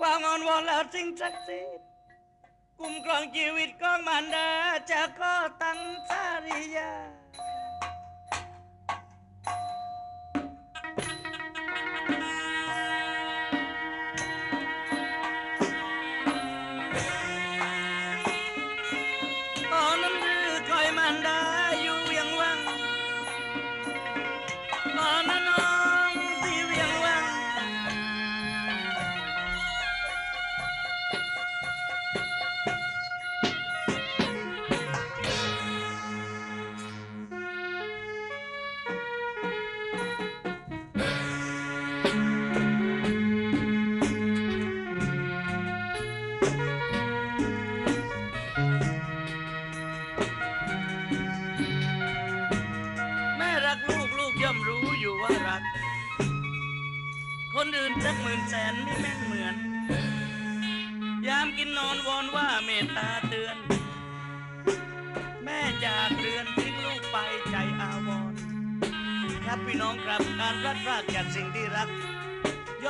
ความอ่อนวอนแล้วสิ่งศักดิ์สิทธิ์คุ้มครองชีวิตของมารดาจะก็ตั้งสาริยา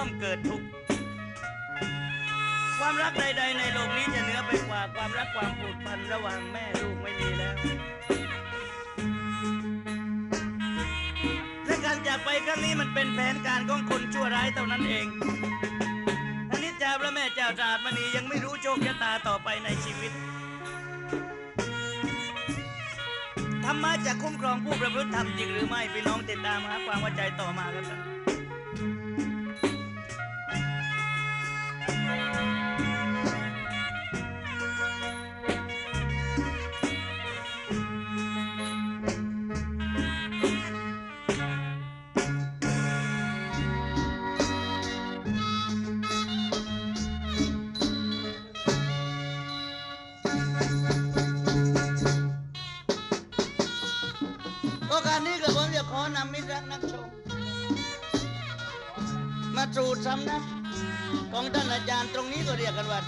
ย่อมเกิดทุกข์ความรักใด ๆ ในโลกนี้จะเหนือไปกว่าความรักความผูกพันระหว่างแม่ลูกไม่มีแล้วและการจากไปครั้งนี้มันเป็นแผนการของคนชั่วร้ายเท่านั้นเองท่านิจจาพระแม่เจ้าตราดมณียังไม่รู้โชคชะตาต่อไปในชีวิตธรรมะจะคุ้มครองผู้ประพฤติธรรมจริงหรือไม่พี่น้องติดตามหาความว่าใจต่อมาครับ Música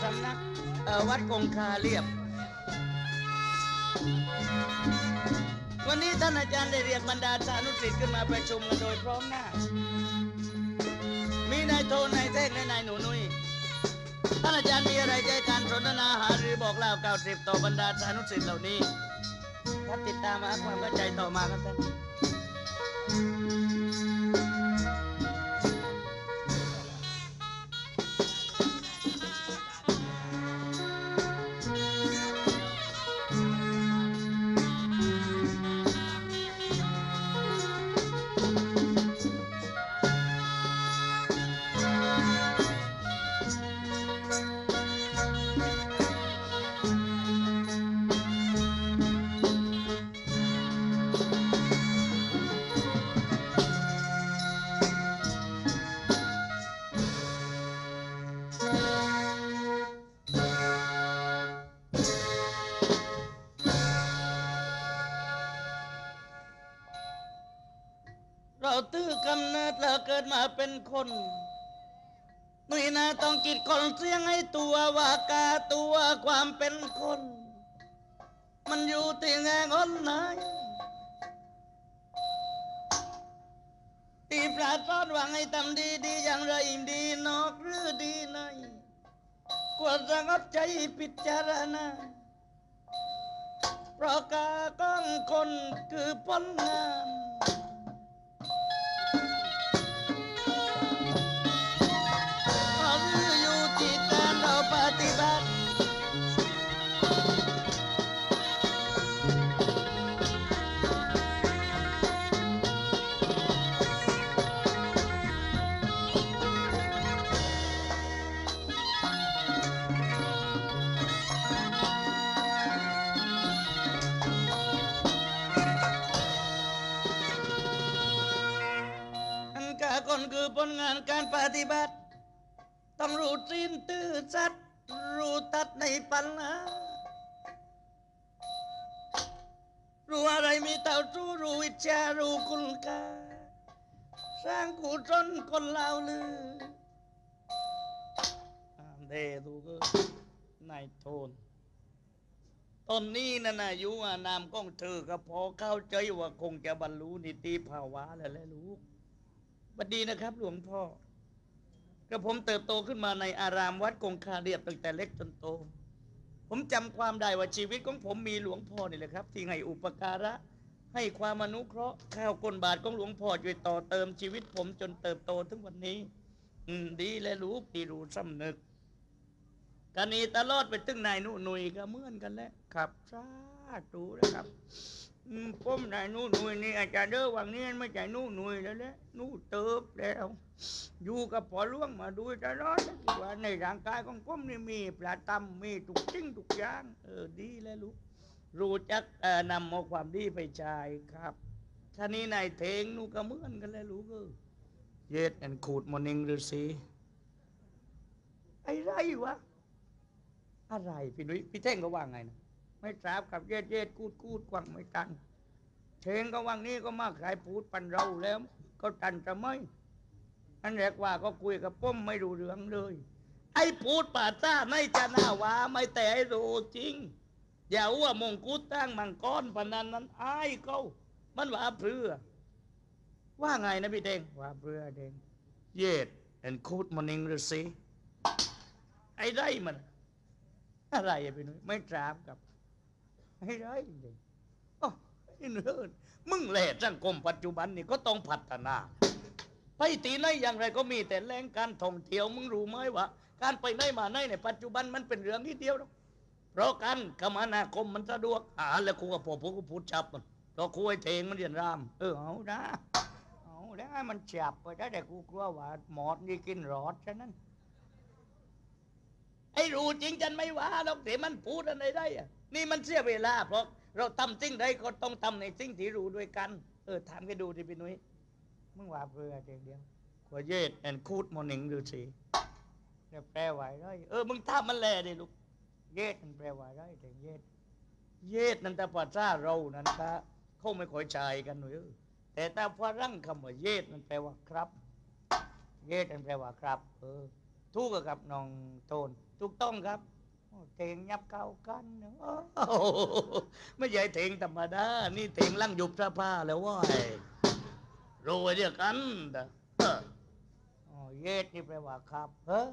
สำนักวัดคงคาเรียบ วันนี้ท่านอาจารย์ได้เรียกบรรดาสานุสิทธิ์ขึ้นมาประชุมกันโดยพร้อมหน้า มีนายโทนนายเท่งและนายหนูนุ้ยท่านอาจารย์มีอะไรใจการสนทนาหาหรือบอกเล่าเก่าสิบต่อบรรดาสานุสิทธิ์เหล่านี้ครับติดตามหาความเข้าใจต่อมาครับท่าน ดมาเป็นคนนี่นะต้องกิดคนเสียงให้ตัวว่ากาตัวความเป็นคน มันอยู่ที่แง่งอนไหนตีปราดซอดหวังให้ทำดีดีอย่างไรดีนอกหรือดีในควรสงบใจพิจารณาเพราะกาก้องคนคือผลงานานการปฏิบัติ ต้องรู้สิ้นตื้อสัตว์รู้ตัดในปัญหารู้อะไรมีเต่ารู้รู้วิชารู้คุณค่าสร้างกุศลคนเลาลือเดดูก็นายโทนตอนนี้นั่นะอยู่ว่านามก้องเธอก็พอเข้าใจว่าคงจะบรรลุนิติภาวะแล้วแหละลูก บัดดีนะครับ หลวงพ่อกระผมเติบโตขึ้นมาในอารามวัดกงคาเรียบตั้งแต่เล็กจนโต ผมจำความได้ว่าชีวิตของผมมีหลวงพ่อนี่แหละครับ ที่ให้อุปการะ ให้ความอนุเคราะห์ข้าวกลบาทของหลวงพ่อช่วยต่อเติมชีวิตผมจนเติบโตถึงวันนี้ อืมดีและรู้ดีรู้สำนึกกันนี้ตลอดไปถึงนายนุ่นุยก็เหมือนกันแหล้วครับสาธุนะครับ ผมนายนู่หนุยนี่อาจารย์เด้อวังนี้ไม่ใช่นู่หนุยแล้วแหละนู่เติบแล้ว อยู่กับพอหลวงมาดูตลอดนะว่าในร่างกายของผมนี่มีปลาตำมีทุกสิ่งทุกอย่างเออดีแล้วลูกรู้จักเออนำเอาความดีไปใช้ครับท่านี้นายเทงนูก็เหมือนกันแล้วลูกเออเย็ดแอนขูดมอนิงฤาษีไอ้ไรวะอะไรพี่นุ้ยพี่เท่งก็ว่าไงนะ ไม่ทราบกับเย็ดเย็ดกูดกูดกว่างไม่ตันเทงก็ว่างนี้ก็มาขายพูดปันเราแล้ว ก็ตันจะไม่อันแรกว่าก็คุยกับป้มไม่รู้เรื่องเลย ไอ้พูดป่าซ่าไม่จะน่าว่าไม่แต่ให้รู้จริง อย่าว่ามงกุฎตั้งมังกรพนันนั้นอายเขามันว่าเพื่อ ว่าไงนะพี่เด้งว่าเพื่อเด้งเย็ดเห็นคูดมันนิงหรือสิไอ้ไรมัน อะไรอะพี่นุ้ยไม่ทราบกับ ไอ้ไรเด้งโอ้ไอ้เนิร์ดมึงแหล่สังคมปัจจุบันนี่ก็ต้องพัฒนา ไปตีไหนอย่างไรก็มีแต่แรงการท่องเที่ยวมึงรู้ไหมว่า การไปไหนมาไหนในปัจจุบันมันเป็นเรื่องนิดเดียวหรอกเพราะการคมนาคมมันสะดวกอ่าแล้วครูกับพ่อผมก็พูดจับมันเพราะครูไอ้เทงมันเรียนราม เออเอานะเอาแล้วให้มันจับไปได้แต่กูกลัวว่าหมอดนี่กินรอดฉะนั้น ไอ้รู้จริงจันไม่ว่าหรอกแต่มันพูดอะไรได้อะนี่มันเสียเวลา เพราะเราทำสิ่งใดก็ต้องทำในสิ่งที่รู้ด้วยกัน เออถามกันดูที่พี่นุ้ยมึงว่าเพื่อเดียวเดียวขวเย็ดแอนคูดมอนิงดูสิเนี่ยแปลว่าอะไรเออมึงทำมันแลดิลูกเย็ดมันแปลว่าอะไรแต่เย็ดเย็ดนั่นแต่ภาษาเรานั่นตาเขาไม่ค่อยใช้กันหน่อยเออแต่ถ้าฝรั่งคำว่าเย็ดมันแปลว่าครับ เย็ดมันแปลว่าครับ เออถูกกับน้องโทน ถูกต้องครับเทงยับเก้ากันเนอะไม่ใช่เทงธรรมดา นี่เทงลั่งยุบเสื้อผ้าแล้วว่ารวยเดียกันเด้อเย็ดนี่แปลว่าครับเออ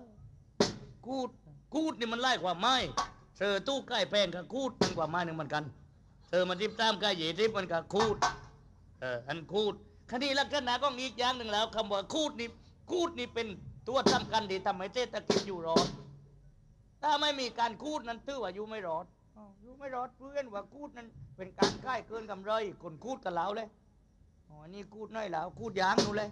กูดกูดนี่มันไล่ความไม่เธอตู้ใกล้แป้งกับกูดมันกว่าไม้หนึ่งเหมือนกัน เธอมาทิพตามใกล้เหยีทิพมันกับคูดเอออันคูดคดีลักษณะก็อีกอย่างหนึ่งแล้วคำว่าคูดนี่คูดนี่เป็นตัวสำคัญที่ทำให้เศรษฐกิจอยู่รอด ถ้าไม่มีการคูดนั้นถือว่าอยู่ไม่รอดอยู่ไม่รอดเพื่อนว่าคูดนั้น เป็นการค่ายเกินกำไรคนคูดกับเราเลยอ๋อนี่คูดน้อยแล้วคูดยางนู่นเลย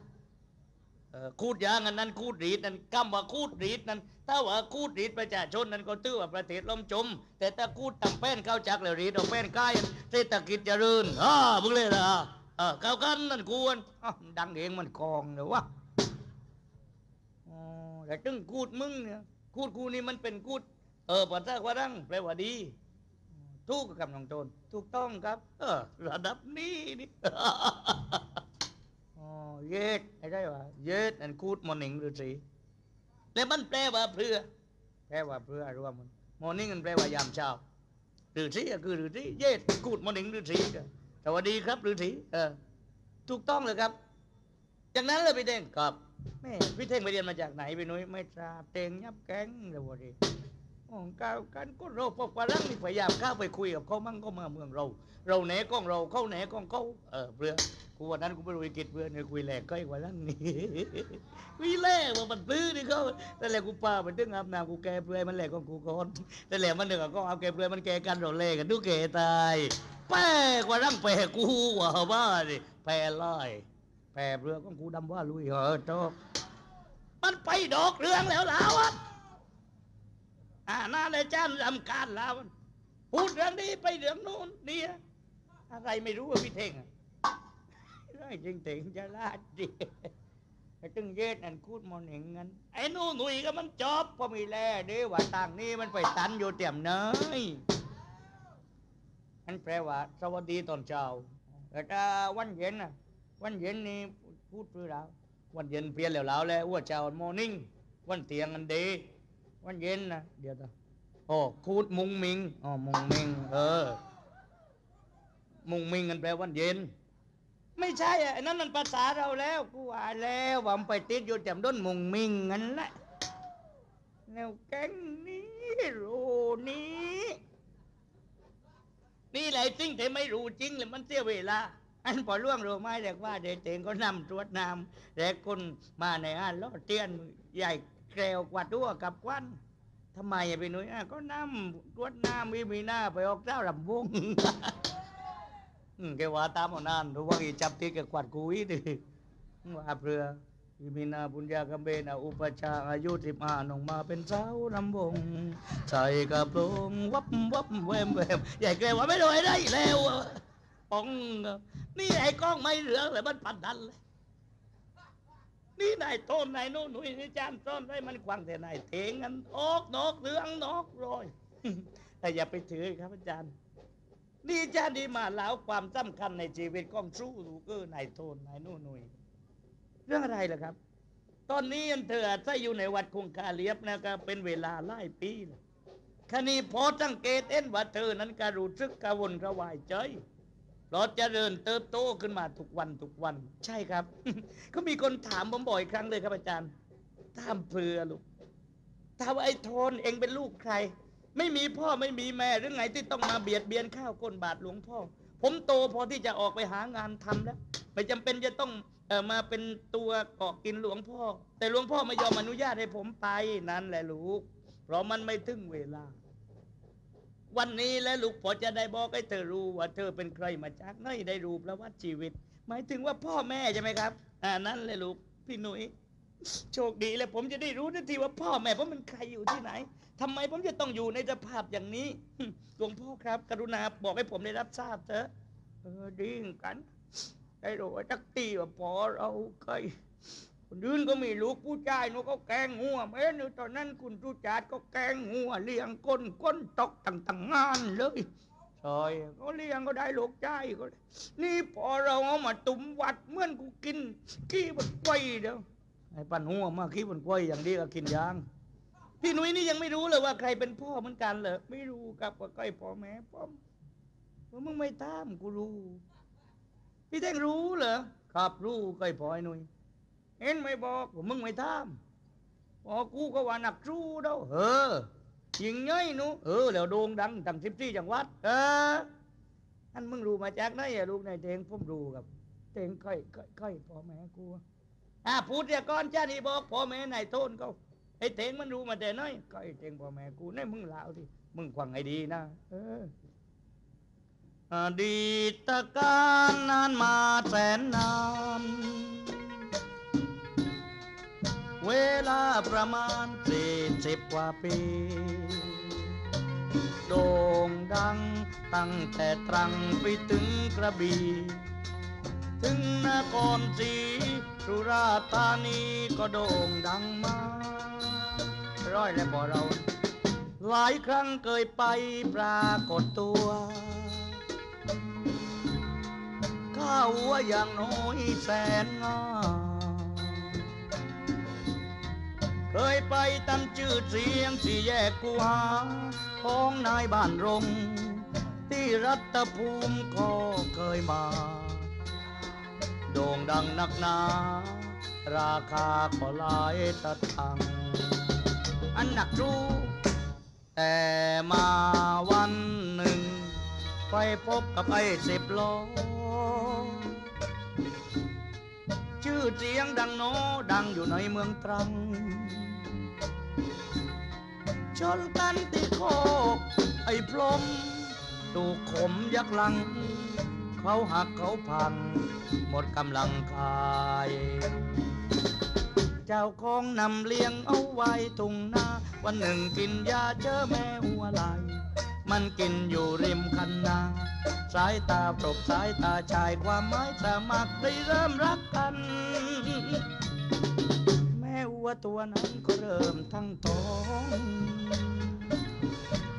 เออคูดยางอันนั้นคูดรีดนั้นกำว่าคูดรีดนั้น ถ้าว่าคูดรีดประชาชนนั้นก็ตื้อว่าประเทศล่มจม แต่ถ้าคูดตำแป้นเข้าจักแล้วรีดเอาแป้นใกล้เศรษฐกิจเจริญอ่ามึงเลยนะเออเข้ากันนั่นควรดังเองมันกองเลยวะอ๋อแต่ตึงคูดมึงเนี่ย คูดกูนี่มันเป็นคูด เออภาษาว่าดังแปลว่าดี ถูกกับน้องโตนถูกต้องครับ เออ ระดับนี้นี่อ๋อเย็ดไอ้ได้ว่าเย็ดอันคูดมอร์นิ่งหรือสีแล้วมันแปลว่าเพื่อ แปลว่าเพื่อรวมมันมอร์นิ่งมันแปลว่ายามเช้าหรือสีก็คือหรือสีเย็ดคูดมอร์นิ่งหรือสีสวัสดีครับหรือสีเออถูกต้องเลยครับ จากนั้นเลยพี่เท่งครับแม่พี่เท่งไปเรียนมาจากไหนพี่นุ้ยไม่ทราบเท่งยับแก๊งเลยวันนี้ของก้าวกันก็เราพวกฝรั่งนี่พยายามเข้าไปคุยกับเขามั่งก็มาเมืองเรา เราแหนกล้องเราเข้าแหนกล้องเขาเออเพื่อกูวันนั้นกูไปรู้อังกฤษเพื่อนเนี่ยคุยแหลกก็อีกว่ารั่งนี่คุยแหลกว่ามันปลื้อนี่เขาแต่แหลกกูป้ามันตึงอาบน้ำกูแกเพื่อมันแหลกของกูก่อนแต่แหลกมันเดือดก็เอาแกเพื่อมันแกกันเราแหลกกันดูแกตายแป้กว่ารั่งแปรกูว่าบ้าดิแปรลอย แปรเรือของกูดำว่าลุยเหรอโตกมันไปดอกเรื่องแล้วล้วะอ่าน่าเลยจ้านรำการแล้วพูดเรื่องนี้ไปเรื่องโน้นนี่อะไรไม่รู้ว่าพี่เท่งได้จริงเท่งจะลาดดิไอ้ตึงเย็ดอันคูดมอนเห็นงั้นไอ้นู่นหนุ่ยก็มันจอบพอมีแล่เด้ว่าต่างนี้มันไปตันอยู่เตี่ยมเนยอันแปลว่า สวัสดีตอนเช้าแต่วันเย็นน่ะ วันเย็นนี่พูดพื่อเราวันเย็นเพี้ยนแล้วแล้วแล้วว่าเช้ามอร์นิ่งวันเตียงอันเดวันเย็นนะเดี๋ยวนะโอ้คูดมุงมิงอ๋อมุงมิง เออ มุงมิงกันแปลวันเย็น ไม่ใช่อะไอ้นั่นมันภาษาเราแล้วกูว่าแล้วว่ามันไปติดอยู่แต่ด้นมุงมิงงั้นแหละแนวแก๊งนี้รูนี้นี่แหละจริงแต่ไม่รู้จริงเลยมันเสียเวลา อันพอล่วงรู้ไหมเด็กว่าเด็กเองก็นำตรวจน้ำแต่คนมาในอ่านล้อเตียนใหญ่แกวกว่าตัวกับควันทำไมอะพี่หนุ่ยอะก็นำตรวจน้ำวิมีหน้าไปออกเจ้าลำวงอืมแกว่าตามเอานานรู้ว่าอีจับตีแกกวาดกุยดิว่าเรือวิมีนาบุญญากำเบนาอุปชาอายุสิบห้าน้องมาเป็นสาวลำวงใส่กระโปรงวับวับแวมแวมใหญ่แกว่าไม่รวยได้แล้วป๋อง นี่ไอ้กล้องไม่เหลือเลยมันปัดดันเลย นี่นายต้นนายโน่นนุ่ยนี่จานต้นไว้มันกวางแต่นายเทงกันออกนอกเหลืองนอกรอยแต่อย่าไปถือครับอาจารย์ นี่อาจารย์ดีมาแล้วความสำคัญในชีวิตของสู้ลูกเออนายโทนนายโน่นนุ่ยเรื่องอะไรล่ะครับ ตอนนี้อันเธออาอยู่ในวัดคงคาเลียบนะก็เป็นเวลาหลายปีแล้วคณีพอสังเกตเอ็นว่าเธอนั้นก็รู้สึกกระวนกระวายใจ เราะเจริญเติบโตขึ้นมาทุกวันทุกวัน ใช่ครับ ก็มีคนถามผมบ่อยครั้งเลยครับอาจารย์ถามเพื่อลูกถามว่าไอ้โทนเองเป็นลูกใคร ไม่มีพ่อไม่มีแม่หรือไงที่ต้องมาเบียดเบียนข้าวก้นบาทหลวงพ่อ ผมโตพอที่จะออกไปหางานทำแล้วไม่จำเป็นจะต้องเออมาเป็นตัวเกาะกินหลวงพ่อ แต่หลวงพ่อไม่ยอมอนุญาตให้ผมไปนั่นแหละลูกเพราะมันไม่ถึงเวลา วันนี้แล้วลูกพอจะได้บอกให้เธอรู้ว่าเธอเป็นใครมาจากไหนได้รู้ประวัติชีวิต หมายถึงว่าพ่อแม่ใช่ไหมครับ อ่านั่นแหละลูกพี่หนุ่ยโชคดีแล้วผมจะได้รู้ทันทีว่าพ่อแม่ผมเป็นใครอยู่ที่ไหนทำไมผมจะต้องอยู่ในสภาพอย่างนี้หลวงพ่อครับ กรุณาบอกให้ผมได้รับทราบเถอะเออดีเหมือนกัน ได้รู้ว่าจักตีว่าพอเราเคย คนอื่นก็มีลูกผู้ชายหนูก็แกล้งหัวแม่หนูตอนนั้นคุณทุจาดก็แกล้งหัวเลี้ยงก้นก้นตกต่างต่างๆงานเลยใช่ก็เลี้ยงก็ได้ลูกใจายก็ได้นี่พอเราเอามาตุ่มวัดเหมื่อนกูกินขี้บนกล้วยเดียวไอ้ปันหัวมาขี้บนกล้วยอย่างดีก็กินยางพี่หนุ่ยนี่ยังไม่รู้เลยว่าใครเป็นพ่อเหมือนกันเหรอไม่รู้ครับว่าใครพ่อแม่พ่อมว่ามึงไม่ตามกูรู้ พี่แท่งรู้เหรอครับรู้ใครพ่อไอ้หนุ่ย เห็นไม่บอกว่ามึงไม่ตามพอกูก็ว่านักรู้เด้อเออยิงเง้ยหนูเออแล้วโด่งดังตั้งสิบสี่จังหวัด เอออันมึงรู้มาจากไหนอะลูกนายเทงผมรู้ครับเทงค่อยค่อยค่อยพ่อแม่กูอะพูดเดี๋ยวก่อนจ้านี่บอกพ่อแม่นายโทนเขาไอ้เทงมันรู้มาแต่น้อยก็ไอ้เทงพ่อแม่กูนี่มึงเล่าดิมึงฟังให้ดีนะเอออดีตการนานมาแสนนาน เวลาประมาณสี่สิบกว่าปี โด่งดังตั้งแต่ตรังไปถึงกระบี่ ถึงนครศรีสุราษฎร์ธานีก็โด่งดังมา ร้อยแล้วบ่เรา หลายครั้งเคยไปปรากฏตัวข้าหัวอย่างน้อยแสนงาม เคยไปตามชื่อเสียงสี่แยกกูหาของนายบ้านรงที่รัตภูมิก็เคยมา โด่งดังนักหนา ราคาก็หลายตะทัง อันหนักรู้ แต่มาวันหนึ่ง ไปพบกับไอ้สิบล้อชื่อเสียงดังโนดังอยู่ในเมืองตรัง ชนกันที่โคกไอ้พรมถูขมยักลัง เขาหักเขาพัง หมดกำลังกาย เจ้าของนำเลี้ยงเอาไว้ทุ่งนาวันหนึ่งกินยาเจอแม่หัวไหลมันกินอยู่ริมคันนาสายตาปรบสายตาชายความหมายสมัครได้เริ่มรักกัน วัวตัวนั้นก็เริ่มทั้งท้อง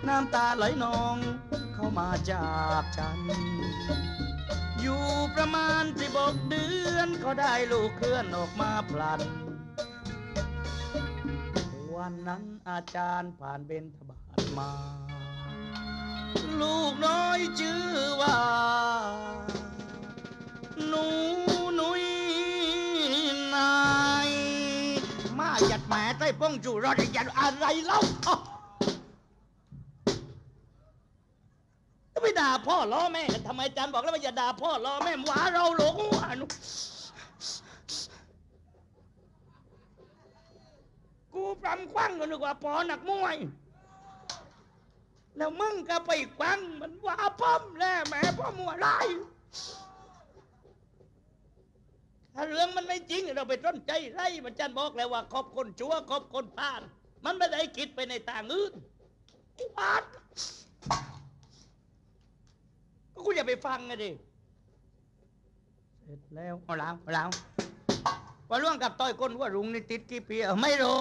น้ำตาไหลนองเข้ามาจากฉัน อยู่ประมาณสิบกเดือนก็ได้ลูกเคลื่อนออกมาพลัน วันนั้นอาจารย์ผ่านเบญทบาทมา ลูกน้อยชื่อว่าหนู หยัดแหม่ใต้ป้องจูรอดหยัดอะไรเล่าอ้าวจะไปด่าพ่อล้อแม่กันทำไมอาจารย์บอกแล้วว่าอย่าด่าพ่อล้อแม่หวาเราหลงหวานูกูปรำควังกันดีกว่าปอหนักมวยแล้วมึงก็ไปควังมันว่าพ่อมแล่แม่พ่อมัวไร ถ้าเรื่องมันไม่จริงเราไปต้นใจไรมันจันบอกแล้วว่าขอบคนชั่วขอบคนพลาดมันไม่ได้คิดไปในทางอื่นกูอาดก็กูอย่าไปฟังไงดิเสร็จแล้วเอาแล้วเอาแล้วว่าร่วงกับต้อยก้นว่ารุงนี่ติดกี่ปีไม่รู้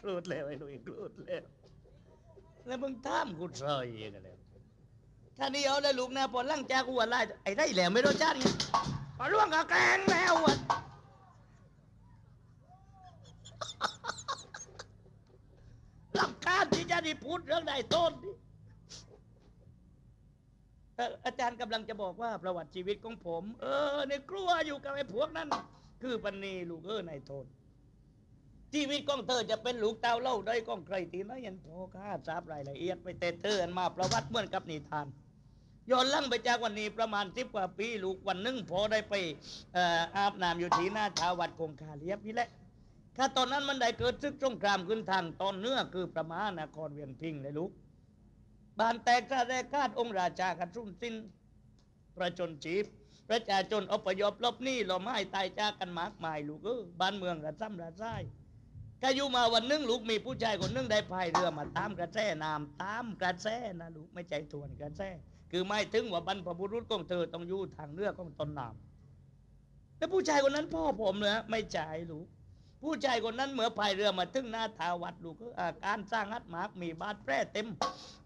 กรูดแล้วไอ้หนุ่ยกรูดแล้วแล้วมึงท่ามกูซอยยังไง ท่านี้เอาได้ลูกนะพอลั่งจากกูว่าไล่ไอ้ได้แหล้วไม่รู้จันพอล่วงกับแกงแล้วอะลำคาญที่จะได้พูดเรื่องใดต้นนี่อาจารย์กำลังจะบอกว่าประวัติชีวิตของผม เออในกลัวอยู่กับไอ้พวกนั้น คือปันนีลูกเออนายโทน ชีวิตของเธอจะเป็นลูกเต้าเล่าได้ของใครทีน้อยยันพอค่าทราบรายละเอียดไปแต่เธออันมาประวัติเหมือนกับนิทานย้อนลั่งไปจากวันนี้ประมาณสิบกว่าปีลูกวันหนึงพอได้ไปอาบน้ำอยู่ที่หน้าชาววัดคงคาเลียบนี่แหละถ้าตอนนั้นมันได้เกิดซึกสงครามขึ้นทางตอนเนื้อคือประมาณนครเวียงพิงเลยลูกบ้านแตกกระแรกคาดองค์ราชากันรุ่นสิ้นประชนชีพประชาชนอพยพลบหนี้หลบไม้ตายจากกันมากมายลูกเออบ้านเมืองระซ้ำระซ้าย ก็อยู่มาวันหนึงลูกมีผู้ชายคนหนึงได้พายเรือมาตามกระแสน้ำตามกระแสนะลูกไม่ใจทวนกระแสคือไม่ถึงว่าบรรพบุรุษของเธอต้องอยู่ทางเรือของตนน้ำแล้วผู้ชายคนนั้นพ่อผมเลยไม่ใจลูกผู้ชายคนนั้นเมื่อพายเรือมาถึงหน้าทาวัดลูกก็อาการสร้างฮัดหมากมีบาดแผลเต็ม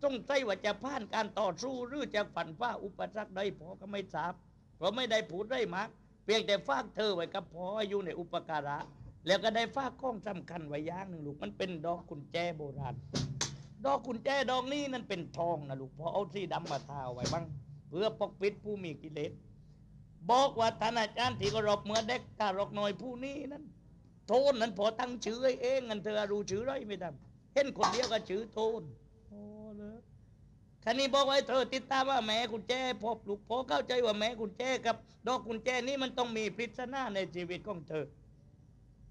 ต้องใจว่าจะผ่านการต่อสู้หรือจะฝันฟ้าอุปสรรคใดพอก็ไม่ทราบเพราะไม่ได้ผูดได้มากเพียงแต่ฝากเธอไว้กับพออยู่ในอุปการะ แล้วก็ได้ฝากข้องสำคัญไว้อย่างหนึ่งลูกมันเป็นดอกกุญแจโบราณ ดอกกุญแจดอกนี้นั่นเป็นทองนะลูกพอเอาสีดำมาทาไว้บ้างเพื่อปกปิดผู้มีกิเลสบอกว่าท่านอาจารย์ที่เคารพเมื่อเด็กการกน้อยผู้นี้นั้น โทนนั้นพอตั้งชื่อเองงันเธอรู้ชื่อไรไม่ได้เห็นคนเดียวก็ชื่อโทนโอ้เลยคันนี้บอกไว้เธอติดตามว่าแม่กุญแจพบลูกพอเข้าใจว่าแม่กุญแจกับ ดอกกุญแจนี้มันต้องมีปริศนาในชีวิตของเธอ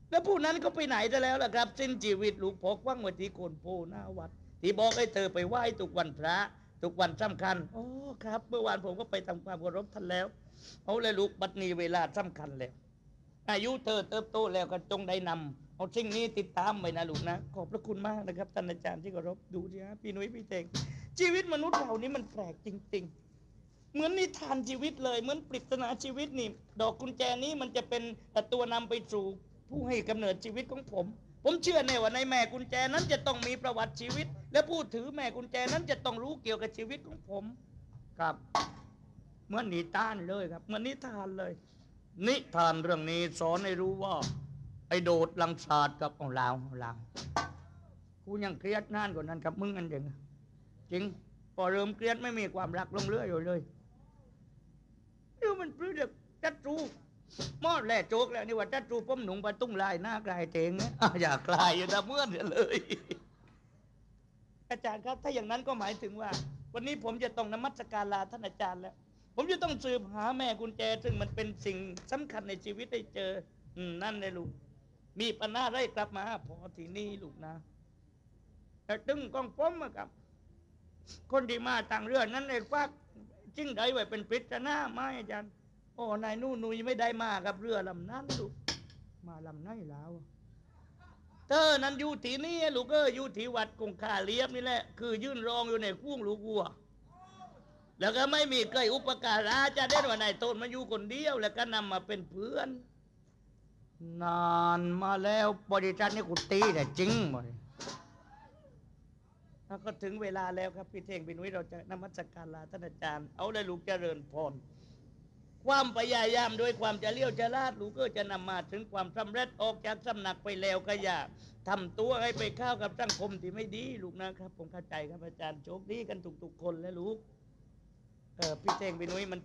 แล้วผู้นั้นก็ไปไหนจะแล้วล่ะครับสิ้นชีวิตลูกพกว่างไว้ที่โคนโพหน้าวัด ที่บอกให้เธอไปไหว้ทุกวันพระ ทุกวันสำคัญโอ้ครับ เมื่อวานผมก็ไปทำความเคารพท่านแล้วเอาเลยลูกบัดนี้เวลาสำคัญแล้ว อายุเธอเติบโตแล้วก็จงได้นำเอาสิ่งนี้ติดตามไว้นะลูกนะขอบพระคุณมากนะครับท่านอาจารย์ที่เคารพดูสิฮะพี่นุ้ยพี่เตงชีวิตมนุษย์เรานี่มันแปลกจริง ๆเหมือนนิทานชีวิตเลย เหมือนปริศนาชีวิตนี่ ดอกกุญแจนี้มันจะเป็นตัวนำไปสู่ ผู้ให้กำเนิดชีวิตของผม ผมเชื่อแน่ว่าในแม่กุญแจนั้นจะต้องมีประวัติชีวิต และผู้ถือแม่กุญแจนั้นจะต้องรู้เกี่ยวกับชีวิตของผม ครับเหมือนนิทานเลยครับเหมือนนิทานเลย นิทานเรื่องนี้สอนให้รู้ว่า ไอ้โดดลังศาสตร์กับของลาวลาวกูยังเครียดนานกว่านั้นกับมึงอันเดียงจริงพอเริ่มเครียดไม่มีความรักลงเรื่อยอยู่เลยนี่มันเพื่อเด็กจัดจู มอดแหล่โจกแล้วนี่ว่าจัดจูป้มหนุ่งปะตุ้งลายหน้ากลายเตงนะอ้าวอย่ากลายอย่าทำเมื่อนอย่าเลย อาจารย์ครับ ถ้าอย่างนั้นก็หมายถึงว่า วันนี้ผมจะต้องนมัสการลาท่านอาจารย์แล้ว ผมจะต้องสืบหาแม่กุญแจ ซึ่งมันเป็นสิ่งสำคัญในชีวิตได้เจอ อืมนั่นเลยลูก มีปัญหาได้กลับมาพอที่นี่ลูกนะแต่ตึงกองป้อมครับ คนที่มาต่างเรื่องนั้นเลยฟักจริงได้ไว้เป็นปริศนาไหมอาจารย์ โอ้นายนู่นนุยไม่ได้มากับเรือลำนั้นลูกมาลำไหนแล้วเธอนั้นอยู่ที่นี่ลูกเอออยู่ที่วัดกงคาเลียบนี่แหละคือยื่นรองอยู่ในคุ้งลูกวัว แล้วก็ไม่มีใครอุปการะจะได้ว่านายโตนมาอยู่คนเดียว แล้วก็นำมาเป็นเพื่อน นานมาแล้วบริษัทนี่กูตีแต่จริงหมดแล้วก็ถึงเวลาแล้วครับพี่เท่งพี่นุ้ยเราจะนมัสการลาท่านอาจารย์ เอาเลยลูกเจริญพร ความพยายามโดวยความจะเลี้ยวจะลาดลูกก็จะนำมาถึงความสำเร็จออกจากสำนักไปแล้วก็อย่าทำตัวให้ไปเข้ากับสังคมที่ไม่ดีลูกนะครับ ผมเข้าใจครับอาจารย์โชคดีกันทุกๆคนและลูกเออพี่เจงพี่นุ้ยมัน